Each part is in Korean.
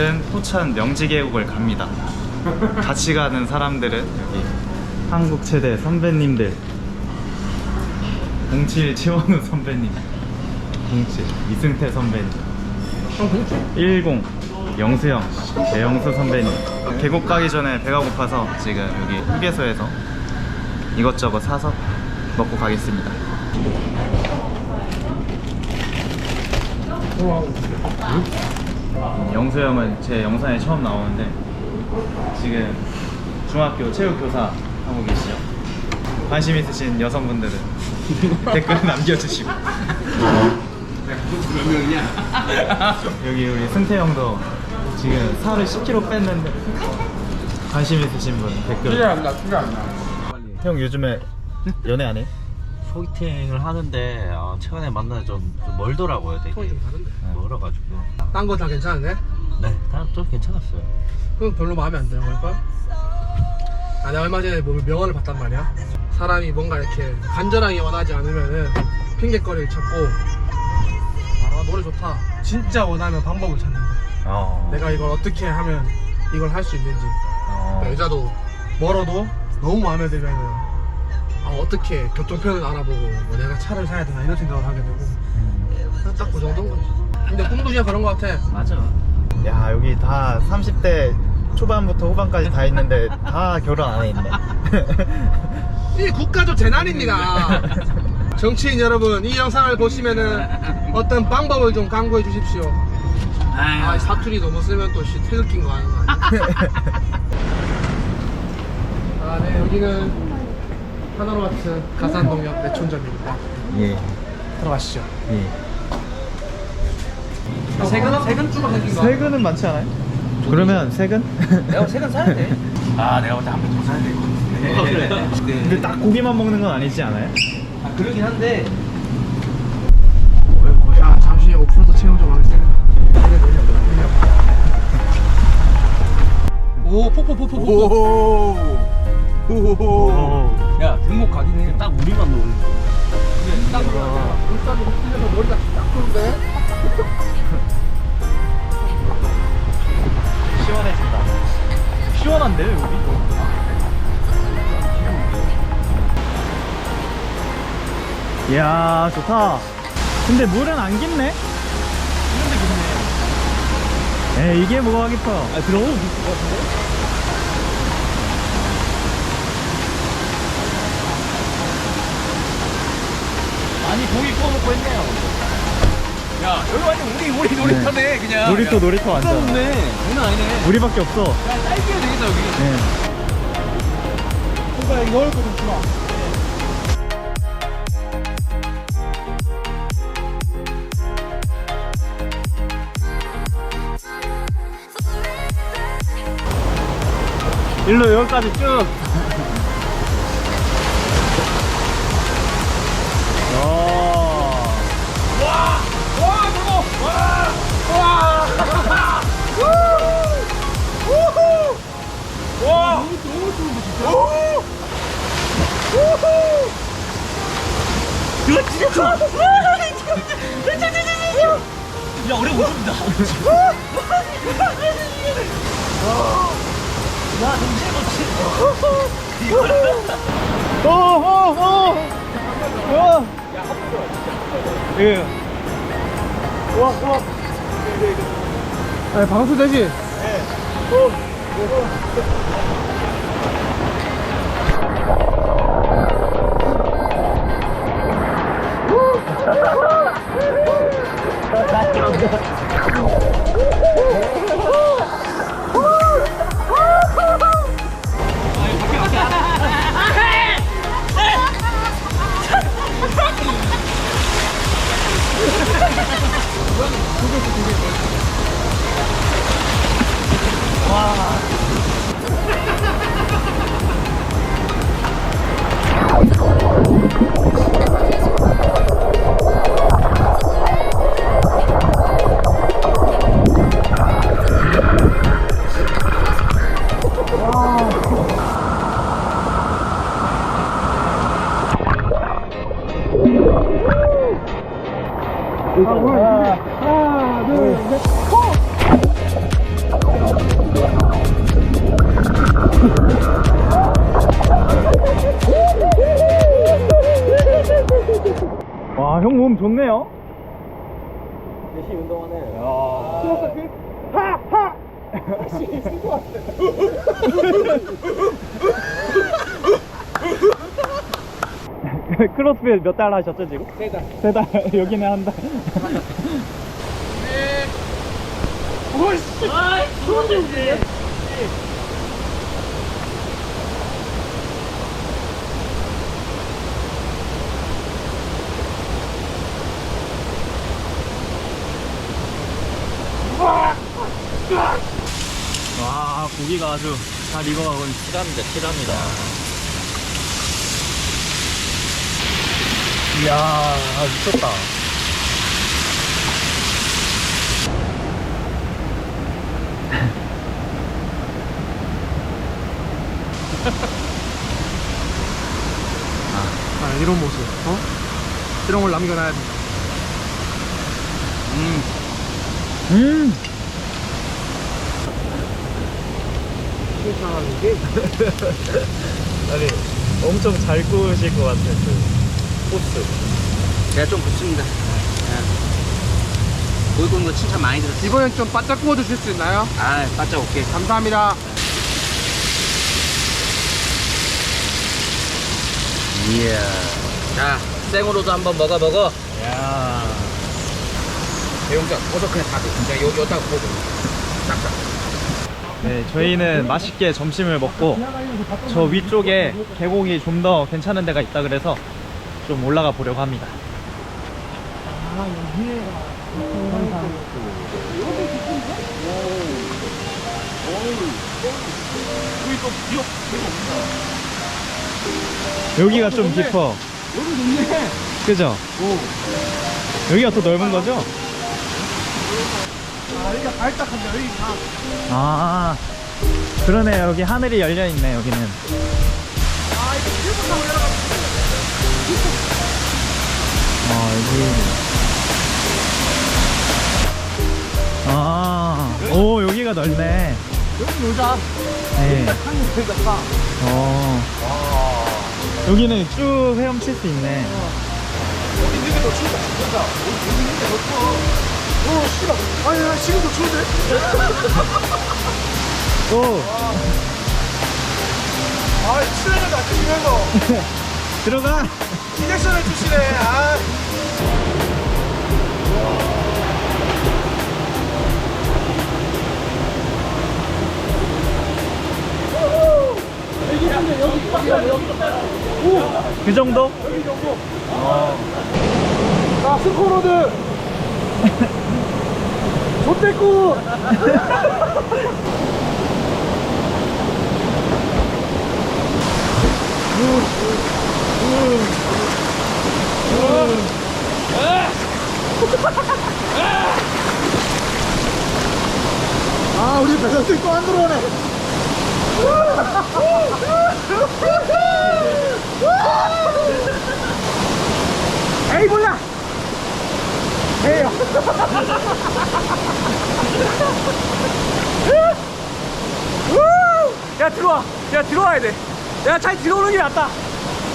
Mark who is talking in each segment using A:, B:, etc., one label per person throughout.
A: 오늘은 포천 명지계곡을 갑니다. 같이 가는 사람들은 여기 한국 최대 선배님들. 07 최원우 선배님. 07 이승태 선배님. 10 영수형 배영수 선배님. 계곡 가기 전에 배가 고파서 지금 여기 휴게소에서 이것저것 사서 먹고 가겠습니다 영수 형은 제 영상에 처음 나오는데 지금 중학교 체육교사 하고 계시죠 관심 있으신 여성분들은 댓글 남겨주시고
B: 몇 명이냐?
A: 여기 우리 승태 형도 지금 살을 10kg 뺐는데 관심 있으신 분 댓글
B: 필요합니다, 필요합니다.
A: 형 요즘에 연애 안 해?
C: 소개팅을 하는데 어, 최근에 만나 좀, 좀 멀더라고요 되게
D: 톤이 좀 다른데.
C: 멀어가지고
D: 딴 거 다 괜찮은데?
C: 네, 다좀 괜찮았어요
D: 그럼 별로 마음에 안 드는 걸걸? 아, 내가 얼마 전에 뭐 명언을 봤단 말이야. 사람이 뭔가 이렇게 간절하게 원하지 않으면은 핑계거리를 찾고 아 노래 좋다. 진짜 원하면 방법을 찾는다.
A: 어.
D: 내가 이걸 어떻게 하면 이걸 할 수 있는지.
A: 어.
D: 여자도 멀어도 너무 마음에 들면은 아, 어떻게 교통편을 알아보고 뭐 내가 차를 사야 되나 이런 생각을 하게 되고
A: 음.
D: 딱그 정도인 거지. 근데 꿈도 그냥 그런 거 같아.
A: 맞아. 야 여기 다 30대 초반부터 후반까지 다 있는데 다 결혼 안 해 있네.
D: 이 국가적 재난입니다. 정치인 여러분, 이 영상을 보시면은 어떤 방법을 좀 강구해 주십시오. 아, 이 사투리 너무 쓰면 또 씨, 태극기인 거 아는 거 아니야? 아, 네, 여기는 하나로마트 가산동역 내촌점입니다.
A: 예.
D: 들어가시죠.
A: 예.
D: 세근, 세근 주로 생긴 거.
A: 세근은 많지 않아요? 그러면 세근?
C: 내가 세금 사야 돼
B: 아, 내가 볼때 한번더 사야 될것 같은데.
C: 그래
A: 근데 딱 고기만 먹는 건 아니지 않아요?
C: 아, 그러긴 한데
D: 야, 잠시 오프로드 체험 좀 하겠습니다. 오, 폭폭폭폭폭.
B: 오. 오. 야, 등목 해요.
C: 딱 우리만 노는
D: 거딱 울산으로 풀려서 머리가 딱 좋은데?
A: 시원해진다. 시원한데요 여기? 이야 좋다. 근데 물은 안 깊네. 이런데 깊네. 에 이게 뭐가 깊어? 아 들어오면 깊을 것 같은데?
C: 먹고 했네요
B: 야, 여기 완전 우리, 우리 놀이터네, 그냥.
A: 놀이터 놀이터 완전.
B: 없네. 장난 아니네.
A: 우리밖에 없어.
B: 야, 딸기가 되겠다, 여기.
A: 네.
D: 뭔가 여기 넣을 거좀 주라.
A: 일로 여기까지 쭉. 야
C: 우리 오줌이다 야 정신이 없지
A: 오, 오, 오. 우와. 예. 우와, 우와.
D: 아니, 방수 되지? 두 개, 두 개.
A: 몸 좋네요.
C: 열심히 운동하네.
A: 크로스핏 몇 달 하셨죠 지금? 세 달. 세 달. 여기는 한 달. 와 고기가 아주 잘 익어가고 있-
C: 실합니다, 실합니다.
A: 이야 아, 미쳤다
D: 아, 이런 모습, 어? 이런 걸 남겨놔야 된다.
A: 음
D: 신선한 게
A: 아니 엄청 잘 구우실 것 같아 그 코스
B: 제가 좀 붙습니다. 고기 구운 거 칭찬 많이 들었어요.
D: 이번엔 좀 바짝 구워주실 수 있나요?
B: 아, 바짝 오케이.
D: 감사합니다.
B: 이야. 자, 생으로도 한번 먹어 먹어.
A: 야
B: 대용자 버섯 그냥 다 돼. 진짜 요 요다가 구워. 싹싹.
A: 네, 저희는 맛있게 점심을 먹고 저 위쪽에 계곡이 좀 더 괜찮은 데가 있다 그래서 좀 올라가 보려고 합니다. 여기가 좀 깊어. 그죠? 여기가 더 넓은 거죠?
D: 아, 여기가 발딱한데 여기 다.
A: 아 그러네 여기 하늘이 열려 있네 여기는
D: 아, 이거 일본 올라가.
A: 어 여기 아오 여기가 넓네
D: 여기 놀자.
A: 네. 어 여기는 쭉 헤엄칠 수 있네
D: 여기 있는 게더. 진짜. 여기 있는 게더 추워. 어, 씨발. 아니, 나 지금도 추운데?
A: 오
D: 아, 출연을 안 주시면서
A: 들어가
D: 인젝션을 주시네. 아.
A: 그 정도?
D: 자, 스코로드. 좋댔고. 아, 우리 배가 뚫고 안 들어오네. 에이, 몰라. 에이요. 야 들어와 야 들어와야 돼야 차에 들어오는 게 낫다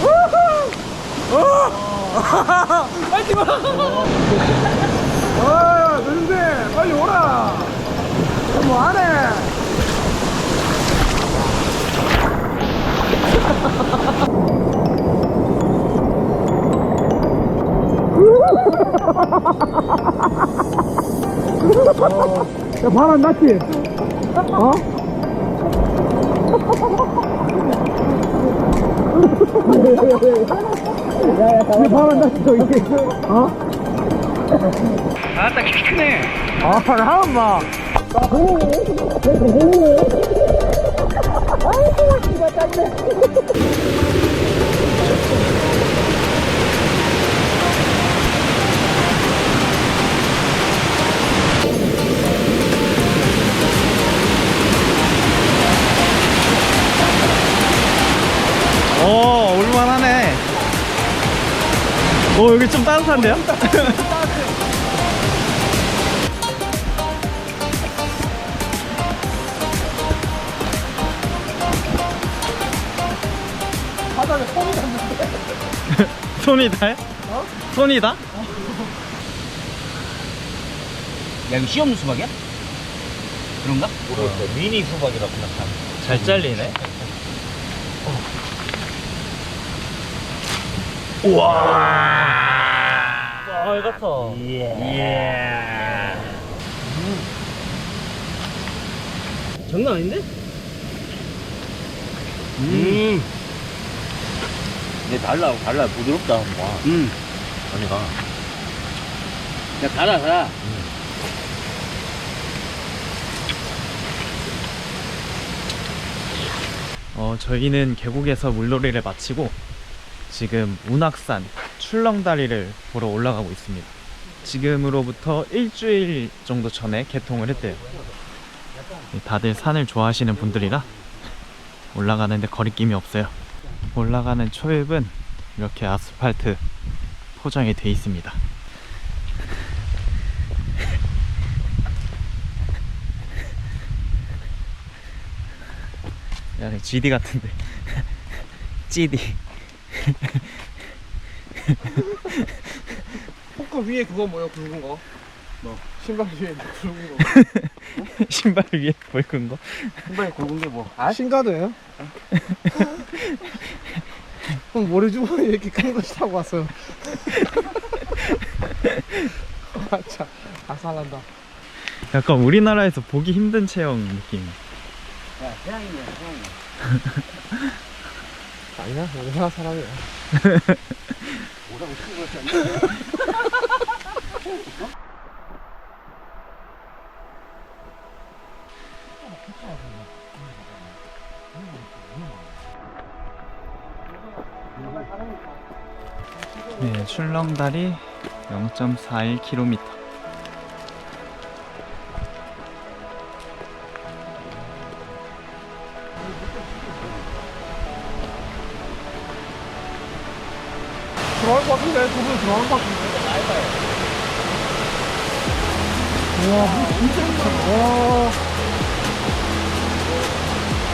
D: 우후! 어! 빨리 들어와 야 바람 났지? 어? 야야 바람 났어 이게 어?
A: 아따 키 크네
D: 아 잠깐만
A: 오 올만하네 오 여기 좀 따뜻한데요?
D: 바닥에 손이 닿는데
A: 손이 닿아요? 손이 닿아?
B: 야 이거 씨 없는 수박이야? 그런가?
C: 모르겠어. 미니 수박이라고 생각하면.
A: 잘 잘리네. 우와.
C: 빨갛다.
A: 예.
D: 장난 아닌데?
C: 음. 근데 달라, 달라. 부드럽다. 와.
B: 음.
C: 언니가.
B: 야 달아 달아.
A: 어, 저희는 계곡에서 물놀이를 마치고 지금 운악산 출렁다리를 보러 올라가고 있습니다. 지금으로부터 일주일 정도 전에 개통을 했대요. 다들 산을 좋아하시는 분들이라 올라가는데 거리낌이 없어요. 올라가는 초입은 이렇게 아스팔트 포장이 돼 있습니다. 야, GD 같은데. GD.
D: 포커 위에 그거 뭐야 굵은 거? 뭐? 신발 위에 굵은 거.
A: 신발 위에 굵은 거.
B: 신발 굵은 게 뭐?
D: 아? 신가드예요? 그럼 모래주머니 이렇게 큰거 타고 왔어요. 아, 참. 아살난다.
A: 약간 우리나라에서 보기 힘든 체형 느낌.
B: 야 태양이야 태양이.
D: 아니야, 우리나라 사람이야.
B: 뭐라고 신고
A: 네, 출렁다리 0.41km.
D: 와, 많다. 와.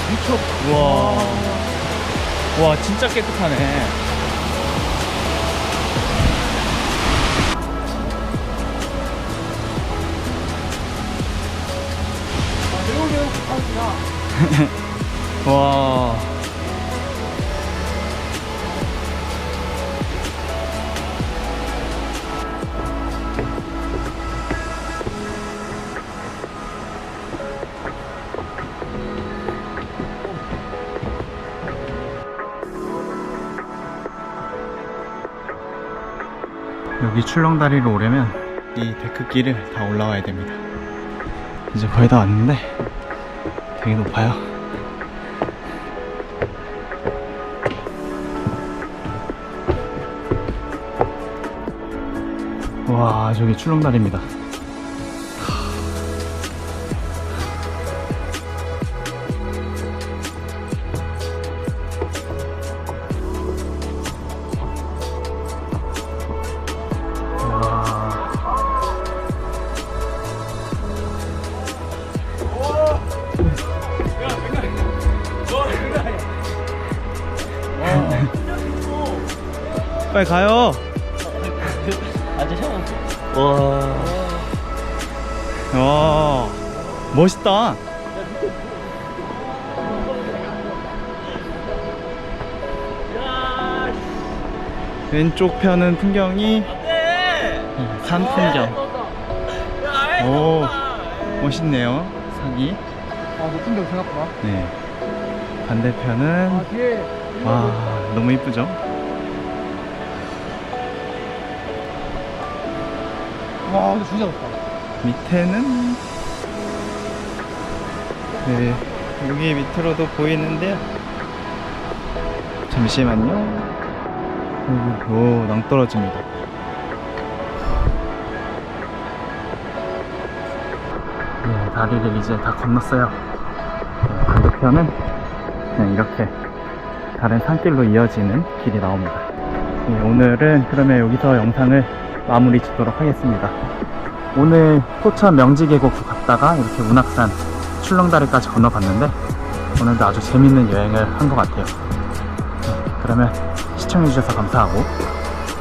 D: 미쳤.
A: 와, 진짜 깨끗하네.
D: 아.
A: 와. 여기 출렁다리로 오려면 이 데크길을 다 올라와야 됩니다. 이제 거의 다 왔는데 되게 높아요. 와 저기 출렁다리입니다
C: 아직 형. 와.
A: 와. 멋있다. 왼쪽 편은 풍경이 산 풍경. 오 멋있네요 산이.
D: 아, 높은 데 생각보다.
A: 네.
D: 아,
A: 반대편은
D: 뒤에.
A: 와 너무 이쁘죠
D: 와, 진짜 높다.
A: 밑에는? 네 여기 밑으로도 보이는데요. 잠시만요. 오, 오 낭 떨어집니다. 네 다리를 이제 다 건넜어요. 네, 반대편은 그냥 이렇게 다른 산길로 이어지는 길이 나옵니다 예, 오늘은 그러면 여기서 영상을 마무리 짓도록 하겠습니다. 오늘 포천 명지계곡 갔다가 이렇게 운악산 출렁다리까지 건너갔는데 오늘도 아주 재밌는 여행을 한 것 같아요. 네, 그러면 시청해주셔서 감사하고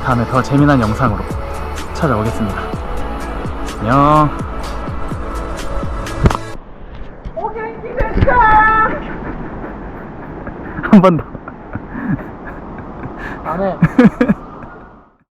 A: 다음에 더 재미난 영상으로 찾아오겠습니다. 안녕. 오케이, 기대했다! 한번 더.
D: 안 해.